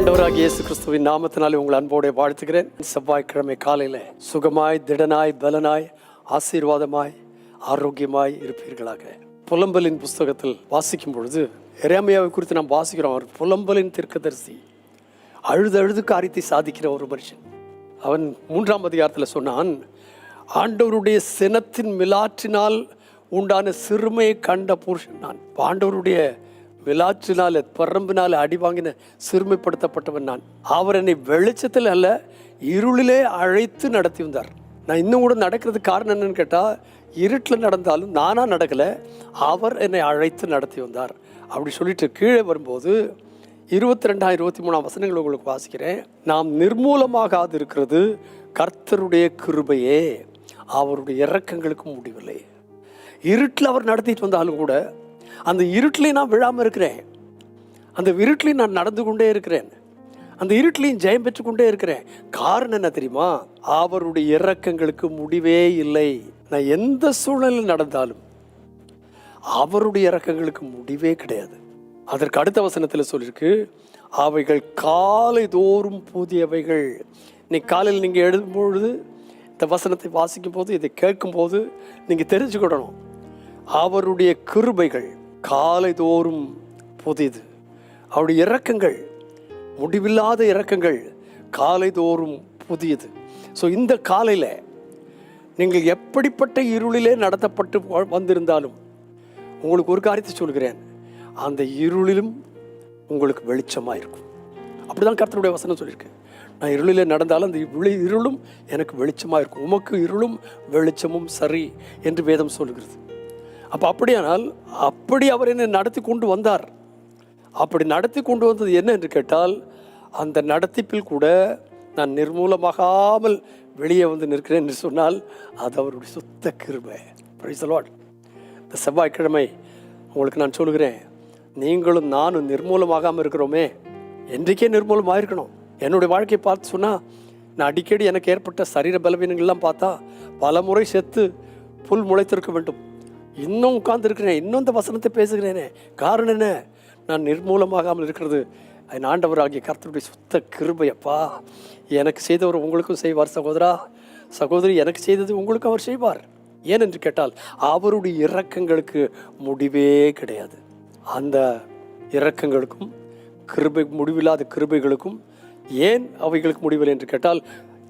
ஆண்டவராக இயேசு கிறிஸ்துவின் நாமத்தினாலே உங்கள் அன்போடு வாழ்த்துக்கிறேன் செவ்வாய்க்கிழமை காலையில் சுகமாய் திடனாய் பலனாய் ஆசீர்வாதமாய் ஆரோக்கியமாய் இருப்பீர்களாக. புலம்பலின் புஸ்தகத்தில் வாசிக்கும் பொழுது எரேமியாவை குறித்து நாம் வாசிக்கிறோம். அவர் புலம்பலின் திருக்கதரிசி. அழுது அழுது காரியத்தை சாதிக்கிற ஒரு மனுஷன். அவன் மூன்றாம் அதிகாரத்தில் சொன்னான் ஆண்டவருடைய சினத்தின் மிலாற்றினால் உண்டான சிறுமையை கண்ட புருஷன் நான். ஆண்டவருடைய விளாற்றினால பரம்பினால் அடி வாங்கின சிறுமைப்படுத்தப்பட்டவன் நான். அவர் என்னை வெளிச்சத்தில் அல்ல இருளிலே அழைத்து நடத்தி வந்தார். நான் இன்னும் கூட நடக்கிறதுக்கு காரணம் என்னன்னு கேட்டால் இருட்டில் நடந்தாலும் நானாக நடக்கலை அவர் என்னை அழைத்து நடத்தி வந்தார். அப்படி சொல்லிட்டு கீழே வரும்போது இருபத்தி ரெண்டாம் இருபத்தி மூணாம் வசனங்கள் உங்களுக்கு வாசிக்கிறேன். நாம் நிர்மூலமாகாது இருக்கிறது கர்த்தருடைய கிருபையே. அவருடைய இறக்கங்களுக்கு முடிவில்லை. இருட்டில் அவர் நடத்திட்டு வந்தாலும் கூட அந்த இருட்டிலையும் நான் விழாமல் இருக்கிறேன். அந்த இருட்டிலையும் நான் நடந்து கொண்டே இருக்கிறேன். அந்த இருட்டிலையும் ஜெயம் பெற்று கொண்டே இருக்கிறேன். காரணம் என்ன தெரியுமா? அவருடைய இறக்கங்களுக்கு முடிவே இல்லை. நான் எந்த சூழ்நிலையில் நடந்தாலும் அவருடைய இறக்கங்களுக்கு முடிவே கிடையாது. அதற்கு அடுத்த வசனத்தில் சொல்லியிருக்கு அவைகள் காலை தோறும் புதியவைகள். இன்னைக்கு காலையில் நீங்கள் எழுதும் பொழுது இந்த வசனத்தை வாசிக்கும் போது இதை கேட்கும் போது நீங்கள் தெரிஞ்சுக்கிடணும். அவருடைய கிருபைகள் காலை தோறும் புதிது. அவருடைய இறக்கங்கள் முடிவில்லாத இறக்கங்கள் காலை தோறும் புதியது ஸோ இந்த காலையில் நீங்கள் எப்படிப்பட்ட இருளிலே நடத்தப்பட்டு வந்திருந்தாலும் உங்களுக்கு ஒரு காரியத்தை சொல்கிறேன். அந்த இருளிலும் உங்களுக்கு வெளிச்சமாக இருக்கும் அப்படிதான் கர்த்தருடைய வசனம் சொல்லியிருக்கேன் நான் இருளிலே நடந்தாலும் அந்த விழி இருளும் எனக்கு வெளிச்சமாக இருக்கும் உமக்கு இருளும் வெளிச்சமும் சரி என்று வேதம் சொல்லுகிறது. அப்போ அப்படியானால் அப்படி அவர் என்னை நடத்தி கொண்டு வந்தார். அப்படி நடத்தி கொண்டு வந்தது என்ன என்று கேட்டால் அந்த நடத்திப்பில் கூட நான் நிர்மூலமாகாமல் வெளியே வந்து நிற்கிறேன் என்று சொன்னால் அது அவருடைய சுத்த கிருபை. Praise இந்த செவ்வாய்க்கிழமை உங்களுக்கு நான் சொல்கிறேன் நீங்களும் நானும் நிர்மூலமாகாமல் இருக்கிறோமே. என்றைக்கே நிர்மூலமாக இருக்கணும் என்னுடைய வாழ்க்கையை பார்த்து சொன்னால் நான் அடிக்கடி எனக்கு ஏற்பட்ட சரீர பலவீனங்கள்லாம் பார்த்தா பல முறை செத்து புல் முளைத்திருக்க வேண்டும். இன்னும் உட்கார்ந்துருக்கிறேன் இன்னும் இந்த வசனத்தை பேசுகிறேனே. காரணம் என்ன? நான் நிர்மூலமாகாமல் இருக்கிறது. என் ஆண்டவராகிய கர்த்தருடைய சுத்த கிருபையப்பா எனக்கு செய்தவர் உங்களுக்கும் செய்வார் சகோதரா. சகோதரி எனக்கு செய்தது உங்களுக்கு அவர் செய்வார். ஏனென்று கேட்டால் அவருடைய இரக்கங்களுக்கு முடிவே கிடையாது. அந்த இரக்கங்களுக்கும் கிருபை முடிவில்லாத கிருபைகளுக்கும் ஏன் அவைகளுக்கு முடிவில்லை என்று கேட்டால்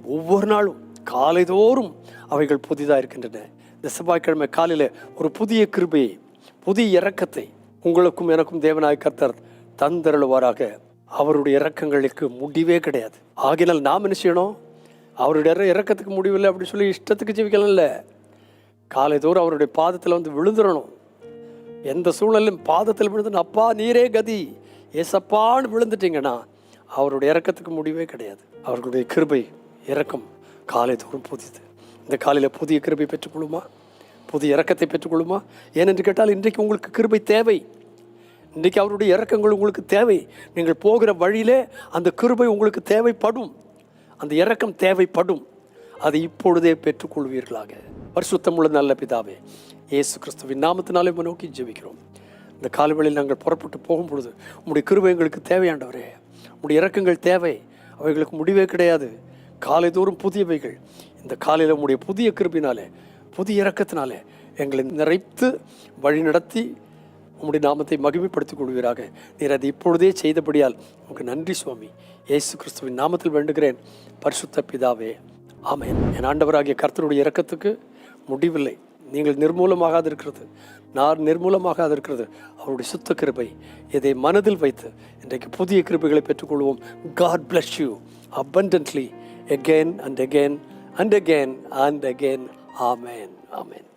ஒவ்வொரு நாளும் காலைதோறும் அவைகள் புதிதாக இருக்கின்றன இந்த செவ்வாய்க்கிழமை காலையில் ஒரு புதிய கிருபையை புதிய இறக்கத்தை உங்களுக்கும் எனக்கும் தேவனாய் கர்த்தர் தந்தருள்வாராக. அவருடைய இறக்கங்களுக்கு முடிவே கிடையாது. ஆகினால் நாம் என்ன செய்யணும்? அவருடைய இறக்கத்துக்கு முடிவில்லை அப்படின்னு சொல்லி இஷ்டத்துக்கு ஜீவிக்கலாம்ல காலைதோறும் அவருடைய பாதத்தில் வந்து விழுந்துடணும் எந்த சூழலும் பாதத்தில் விழுந்து அப்பா நீரே கதி. ஏசப்பான்னு விழுந்துட்டீங்கன்னா அவருடைய இறக்கத்துக்கு முடிவே கிடையாது. அவர்களுடைய கிருபை இறக்கம் காலை தோறும் புதிது இந்த காலையில் புதிய கிருபை பெற்றுக்கொள்ளுமா? புதிய இறக்கத்தை பெற்றுக்கொள்ளுமா? ஏனென்று கேட்டால் இன்றைக்கு உங்களுக்கு கிருபை தேவை. இன்றைக்கு அவருடைய இறக்கங்கள் உங்களுக்கு தேவை. நீங்கள் போகிற வழியிலே அந்த கிருபை உங்களுக்கு தேவைப்படும். அந்த இறக்கம் தேவைப்படும். அதை இப்பொழுதே பெற்றுக்கொள்வீர்களாக. பரிசுத்தமுள்ள நல்ல பிதாவே இயேசு கிறிஸ்துவின் நாமத்தினாலே நோக்கி ஜெபிக்கிறோம். இந்த காலவெளியில் நாங்கள் புறப்பட்டு போகும் பொழுது உங்களுடைய கிருபை எங்களுக்கு தேவையாண்டவரே. உங்களுடைய இறக்கங்கள் தேவை. அவைகளுக்கு முடிவே கிடையாது. காலை தோறும் புதியவைகள் இந்த காலையில் உங்களுடைய புதிய கிருப்பினாலே புதிய இறக்கத்தினாலே எங்களை நிறைத்து வழி நடத்தி உங்களுடைய நாமத்தை மகிமைப்படுத்திக் கொள்வீராக. நீர் அதை இப்பொழுதே செய்தபடியால் உங்களுக்கு நன்றி சுவாமி. இயேசு கிறிஸ்துவின் நாமத்தில் வேண்டுகிறேன். பரிசுத்த பிதாவே ஆமேன். என் ஆண்டவராகிய கர்த்தருடைய இறக்கத்துக்கு முடிவில்லை. நீங்கள் நிர்மூலமாகாது இருக்கிறது. நான் நிர்மூலமாகாது இருக்கிறது. அவருடைய சுத்த கிருபை இதை மனதில் வைத்து இன்றைக்கு புதிய கிருபைகளை பெற்றுக்கொள்வோம். God bless you abundantly again and again and again and again. Amen. Amen